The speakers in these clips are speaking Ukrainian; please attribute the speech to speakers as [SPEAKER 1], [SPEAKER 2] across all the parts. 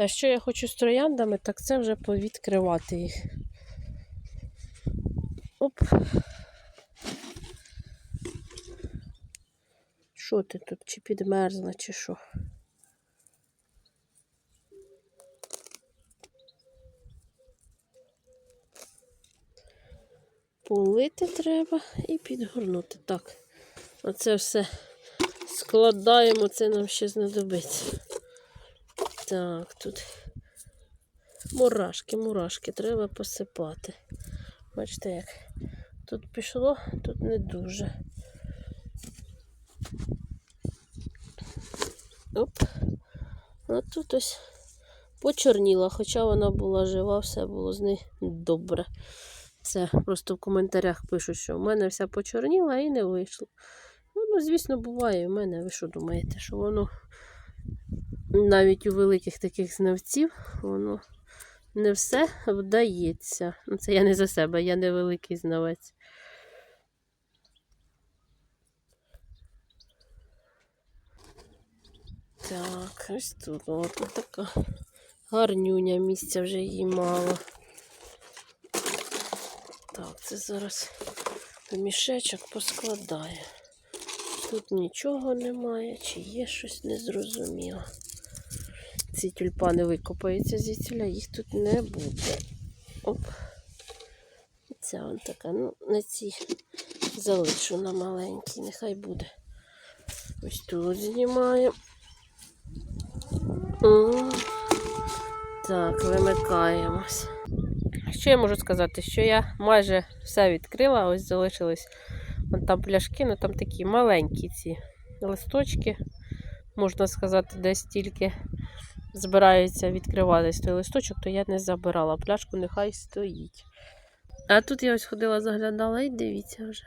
[SPEAKER 1] А що я хочу з трояндами, так це вже повідкривати їх. Оп. Що ти тут? Чи підмерзла, чи що? Полити треба і підгорнути. Так, оце все складаємо, це нам ще знадобиться. Так, тут мурашки, мурашки, треба посипати. Бачите, як тут пішло, тут не дуже. Оп. А тут ось почорніла, хоча вона була жива, все було з нею добре. Це просто в коментарях пишуть, що в мене вся почорніла і не вийшло. Ну, ну, звісно, буває в мене. Ви що думаєте, що воно навіть у великих таких знавців, воно не все вдається. Ну, це я не за себе, я не великий знавець. Так, ось тут. О, тут така гарнюня місця вже їй мало. Так, це зараз мішечок поскладає. Тут нічого немає, чи є щось незрозуміло. Ці тюльпани викопаються звідсіля, їх тут не буде. Оп. Ця вон така, ну, на цій залишу на маленькій, нехай буде. Ось тут знімаємо. Так, вимикаємось. Що я можу сказати? Що я майже все відкрила, ось залишились вон там пляшки, ну там такі маленькі ці листочки, можна сказати, десь тільки збираються відкриватись той листочок, то я не забирала. Пляшку нехай стоїть. А тут я ось ходила, заглядала і дивіться вже.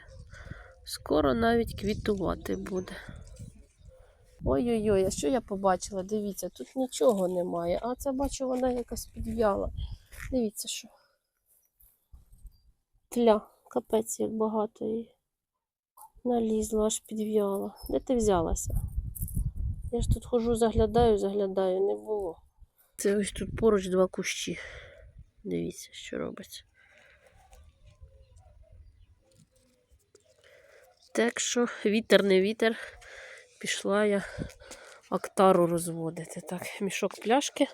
[SPEAKER 1] Скоро навіть квітувати буде. Ой-ой-ой, а що я побачила? Дивіться, тут нічого немає. А це бачу, вона якась підв'яла. Дивіться, що. Тля, капець, як багато її. Налізла, аж підв'яла. Де ти взялася? Я ж тут хожу, заглядаю, заглядаю, не було. Це ось тут поруч два кущі. Дивіться, що робиться. Так що вітер не вітер. Пішла я актару розводити. Так, мішок пляшки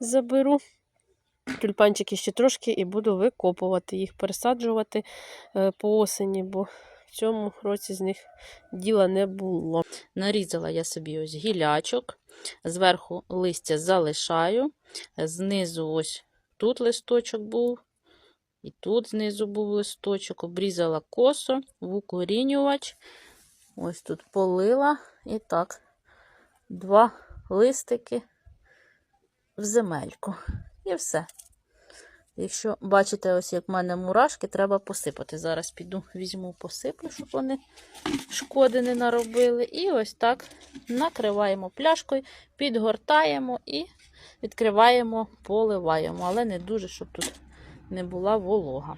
[SPEAKER 1] заберу. Тюльпанчики ще трошки і буду викопувати їх, пересаджувати е, по осені, бо в цьому році з них діла не було.
[SPEAKER 2] Нарізала я собі ось гілячок, зверху листя залишаю, знизу ось тут листочок був, і тут знизу був листочок, обрізала косо, в укорінювач. Ось тут полила і так, два листики в земельку. І все. Якщо бачите, ось як в мене мурашки, треба посипати. Зараз піду, візьму, посиплю, щоб вони шкоди не наробили. І ось так накриваємо пляшкою, підгортаємо і відкриваємо, поливаємо. Але не дуже, щоб тут не була волога.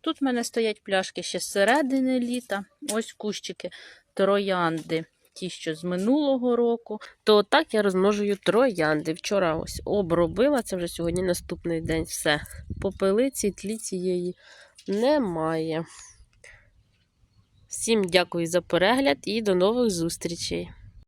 [SPEAKER 2] Тут в мене стоять пляшки ще з середини літа. Ось кущики троянди, ті, що з минулого року.
[SPEAKER 1] То так я розмножую троянди. Вчора ось обробила, це вже сьогодні наступний день. Все. Попелиці, тлі цієї немає. Всім дякую за перегляд і до нових зустрічей.